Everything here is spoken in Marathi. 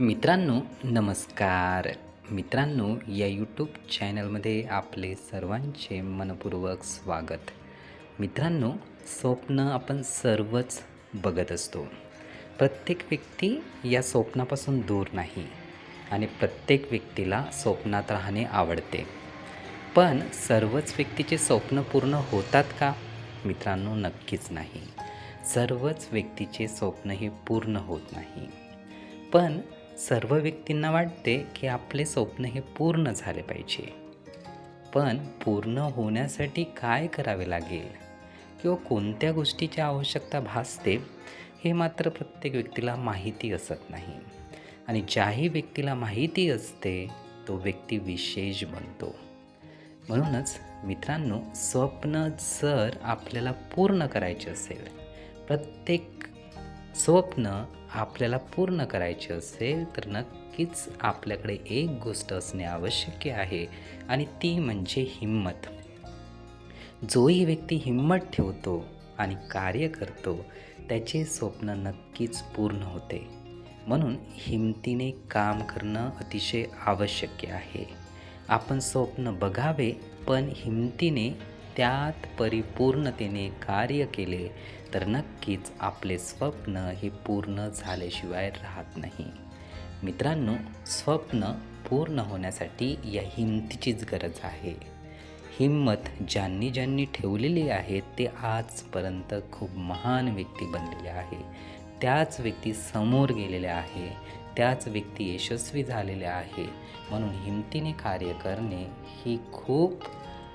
मित्रांनो नमस्कार. मित्रांनो या यूट्यूब चॅनलमध्ये आपले सर्वांचे मनपूर्वक स्वागत. मित्रांनो स्वप्न आपण सर्वच बघत असतो. प्रत्येक व्यक्ती या स्वप्नापासून दूर नाही आणि प्रत्येक व्यक्तीला स्वप्नात राहणे आवडते. पण सर्वच व्यक्तीचे स्वप्न पूर्ण होतात का? मित्रांनो नक्कीच नाही. सर्वच व्यक्तीचे स्वप्न हे पूर्ण होत नाही. पण सर्व व्यक्तींना वाटते की आपले स्वप्न हे पूर्ण झाले पाहिजे. पण पूर्ण होण्यासाठी काय करावे लागेल? किंवा कोणत्या गोष्टीची आवश्यकता भासते हे मात्र प्रत्येक व्यक्तीला माहिती असत नाही. आणि ज्याही व्यक्तीला माहिती असते तो व्यक्ती विशेष बनतो. म्हणूनच मित्रांनो स्वप्न जर आपल्याला पूर्ण करायचे असेल प्रत्येक स्वप्न आपल्याला पूर्ण करायचे असेल तर नक्कीच आपल्याकडे एक गोष्ट असणे आवश्यक आहे आणि ती म्हणजे हिंमत. जोही व्यक्ती हिंमत ठेवतो आणि कार्य करतो त्याचे स्वप्न नक्कीच पूर्ण होते. म्हणून हिमतीने काम करणं अतिशय आवश्यक आहे. आपण स्वप्न बघावे पण हिमतीने त्यात परिपूर्णतेने कार्य केले तर नक्कीच आपले स्वप्न हे पूर्ण झाल्याशिवाय राहत नाही. मित्रांनो स्वप्न पूर्ण होण्यासाठी या हिमतीचीच गरज आहे. हिंमत ज्यांनी ज्यांनी ठेवलेली आहे ते आजपर्यंत खूप महान व्यक्ती बनलेले आहे. त्याच व्यक्ती समोर गेलेल्या आहे त्याच व्यक्ती यशस्वी झालेल्या आहे. म्हणून हिमतीने कार्य करणे ही खूप